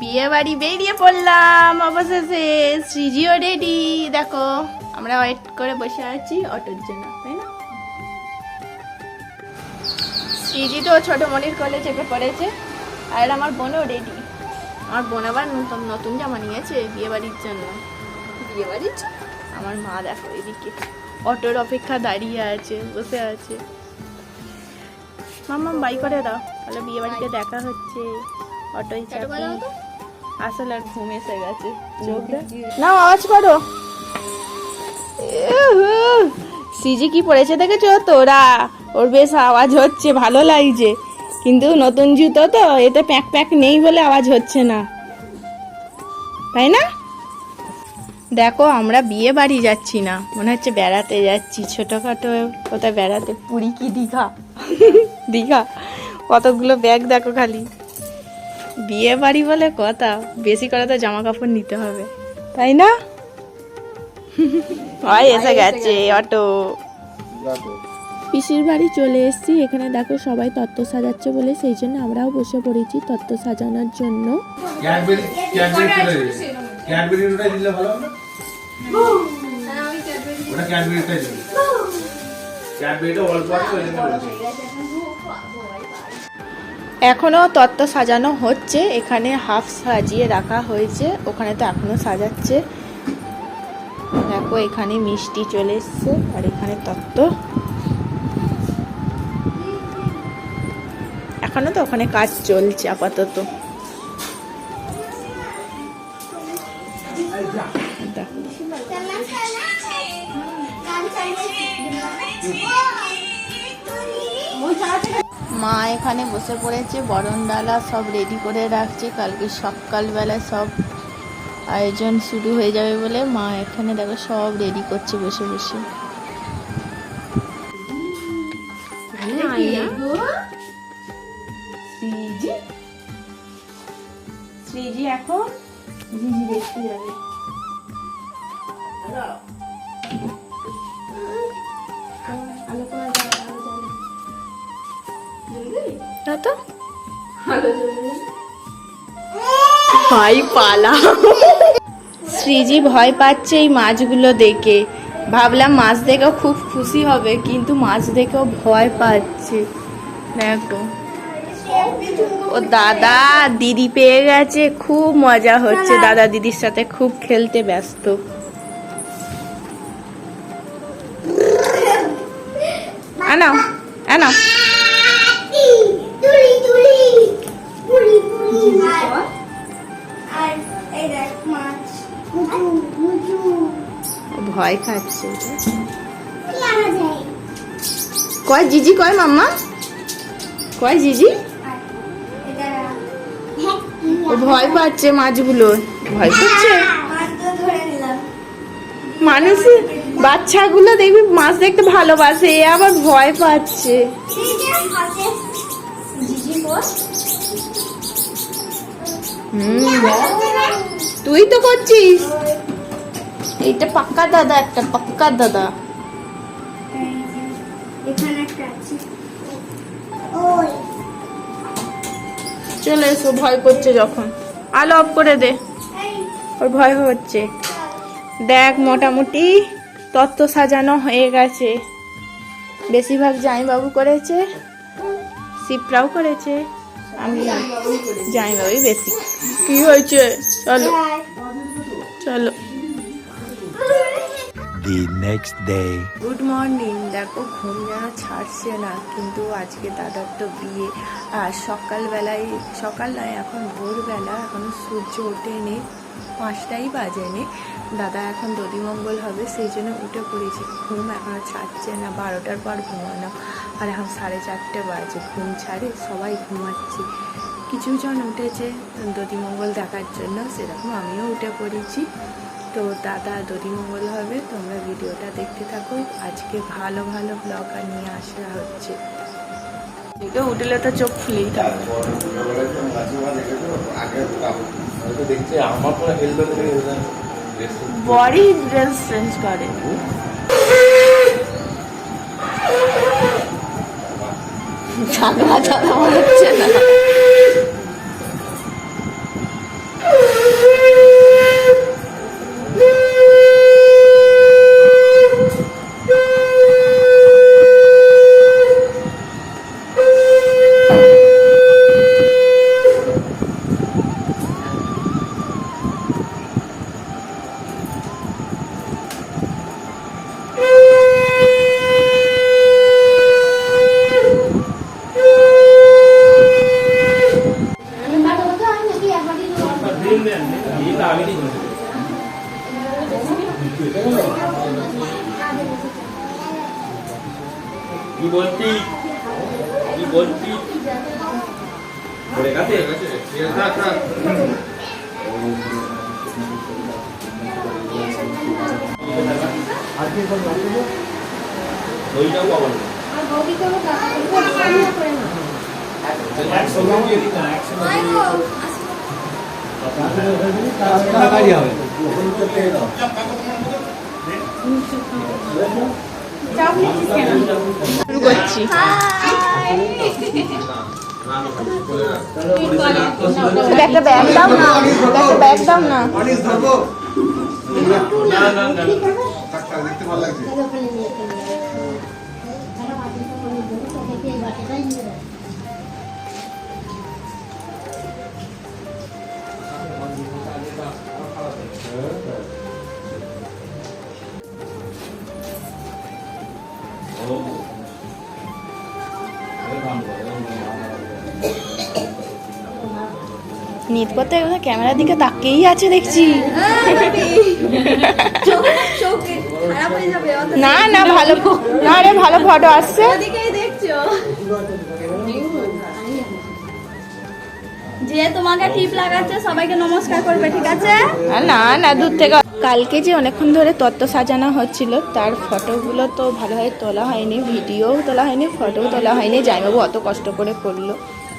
বিয়ে বাড়ি বেরিয়ে পড়লাম অবশেষে সৃজিও রেডি দেখো আমরা ওয়েট করে বসে আছি অটোর জন্য তাই না? সৃজি তো ছোট মনির কলে চেপে পড়েছে আর আমার বোনও রেডি আমার বোন আবার নতুন নতুন জামা নিয়েছে বিয়ে বাড়ির জন্য। বিয়ে বাড়ির আমার মা দেখো এদিকে অটোর অপেক্ষা দাঁড়িয়ে আছে বসে আছে। মাম্মা বাই করে দাও তাহলে বিয়ে বাড়িতে দেখা হচ্ছে। অটোয় চাপি আসলে আর ঘুম এসে গেছে। না আওয়াজ করো। সিজি কি পড়েছে দেখেছ? তোরা। ওর বেশ আওয়াজ হচ্ছে ভালো লাগছে। কিন্তু নতুন জুতো তো এতে প্যাক প্যাক নেই বলে আওয়াজ হচ্ছে না। তাই না? দেখো আমরা বিয়ে বাড়ি যাচ্ছি না। মনে হচ্ছে বেড়াতে যাচ্ছি। ছোটখাটো কোথায় বেড়াতে? পুরী কি দীঘা? দীঘা। কতগুলো ব্যাগ দেখো খালি। বিয়ে বাড়ি বলে কথা বেশি করে তো জামা কাপড় নিতে হবে। তাই না? হয় এসে গেছে অটো। পিসির বাড়ি চলে এসেছি এখানে দেখো সবাই তত্ত্ব সাজাচ্ছে বলে সেই জন্য আমরাও বসে পড়েছি তত্ত্ব সাজানোর জন্য। ক্যাডবেরি ক্যাডবেরি চলে ওই জন্য বলছি। এখনও তত্ত্ব সাজানো হচ্ছে এখানে হাফ সাজিয়ে রাখা হয়েছে ওখানে তো এখনও সাজাচ্ছে দেখো, এখানে মিষ্টি চলে এসছে আর এখানে তত্ত্ব এখনও তো ওখানে কাজ চলছে আপাতত। মা এখানে বসে পড়েছে বরণ ডালা সব রেডি করে রাখছে কালকে সকালবেলা সব আয়োজন শুরু হয়ে যাবে বলে মা এখানে দেখো সব রেডি করছে বসে বসে। শ্রীজি? শ্রীজি এখন? জিজি দেখতে যাবে। তো? পালা শ্রীজি ভয় পাচ্ছে এই মাছগুলো দেখে। ভাবলাম মাছ দেখেও খুব খুশি হবে, কিন্তু মাছ দেখেও ভয় পাচ্ছে। দেখো। ও দাদা, দিদি পেয়ে গেছে, খুব মজা হচ্ছে। দাদা দিদির সাথে খুব খেলতে ব্যস্ত। আনাও আনাও তুলি তুলি পুরি পুরি আর এই দেখ মাছ মুচু মুচু ও ভয় খাচ্ছে কি কয় জিজি কয় মাম্মা? কয় জিজি? হ্যাঁ ভয় পাচ্ছে মাছগুলো। ভয় পাচ্ছে? মাছ তো ধরে মানুষ বাচ্চাগুলো দেখবি মাছ দেখতে ভালোবাসে এ আবার ভয় পাচ্ছে এই যে হাতে জিজি বস হুম তুই তো করছিস? এইটা পাক্কা দাদা একটা পাক্কা দাদা। এখানে একটা আছে। ওই। চলে এসো ভয় করছে যখন। আলো অফ করে দে। ওর ভয় হচ্ছে। দেখ মোটামুটি তত্ত্ব সাজানো হয়ে গেছে। বেশিরভাগ জামাইবাবু করেছে শিবরাও করেছে। আমি জামাইবাবুই বেশি কি হয়েছে? চলো। চলো। The next day. Good morning দেখো ঘুম যেন ছাড়ছে না কিন্তু আজকে দাদার তো বিয়ে। আর সকালবেলায় সকাল নয় এখন ভোরবেলা এখনও সূর্য ওঠেনি। পাঁচটাই বাজেনি। দাদা এখন দধিমঙ্গল হবে সেই জন্য উঠে পড়েছি। ঘুম এখন ছাড়ছে না বারোটার পর ঘুমানো। আর এখন সাড়ে চারটে বাজে ঘুম ছাড়ে সবাই ঘুমাচ্ছে। কিছু জন উঠেছে দধিমঙ্গল দেখার জন্য সেরকম আমিও উঠে পড়েছি। তো দাদা দধিমঙ্গল হবে তোমরা ভিডিওটা দেখতে থাকো। আজকে ভালো ভালো ব্লগ নিয়ে আসা হচ্ছে। উঠলে তো চোখ খুলেই দেখছি? আমার পরে হেলবে বডি ড্রেস চেঞ্জ করে ঝাগড়া ঝাগড়া হচ্ছে না কি বলছি কি বলছি ওইটাও পাবো না একসঙ্গে তাড়াতাড়ি হবে শুরু করছি একটা ব্যাগ দাও না একটা ব্যাগ দাও না না না না দেখতে ভালো লাগছে নিতপত এখানে ক্যামেরার দিকে তাকিয়েই আছে দেখছি। না না ভালো না রে ভালো ফটো আসছে। যে তোমাকে টিপ লাগাচ্ছে সবাইকে নমস্কার করবে ঠিক আছে? না না দূর থেকে কালকে যে অনেকক্ষণ ধরে তত্ত্ব সাজানো হচ্ছিল তার ফটোগুলো তো ভালোভাবে তোলা হয়নি ভিডিওও তোলা হয়নি ফটোও তোলা হয়নি জামাইবাবু অত কষ্ট করে করল।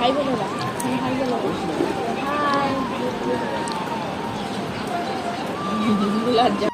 হাই বলো হাই বলো হাই লজ্জা